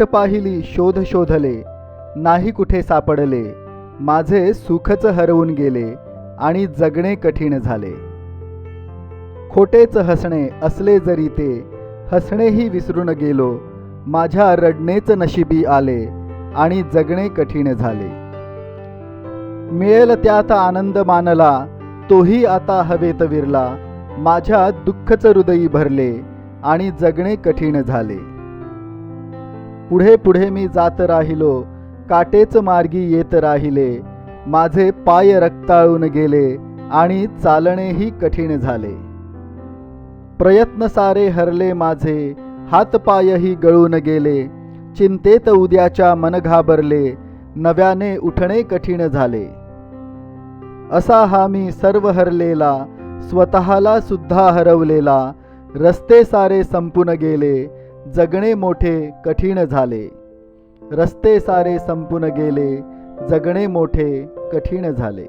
वाट पाहिली शोध शोधले नाही कुठे सापडले माझे सुखच हरवून गेले आणि जगणे कठीण झाले. खोटेच हसणे असले जरी ते हसणेही विसरून गेलो माझ्या रडणेच नशिबी आले आणि जगणे कठीण झाले. मिळेल त्यात आनंद मानला तोही आता हवेत विरला माझ्या दुःखच हृदयी भरले आणि जगणे कठीण झाले. पुढे पुढे मी जात राहिलो काटेच मार्गी येत राहिले. माझे पाय रक्ताळून गेले आणि चालणेही कठीण झाले. प्रयत्न सारे हरले माझे हातपायही गळून गेले चिंतेत उद्याच्या मन घाबरले नव्याने उठणे कठीण झाले. असा हा मी सर्व हरलेला स्वतःला सुद्धा हरवलेला रस्ते सारे संपून गेले जगणे मोठे कठीण झाले. रस्ते सारे संपून गेले जगणे मोठे कठीण झाले.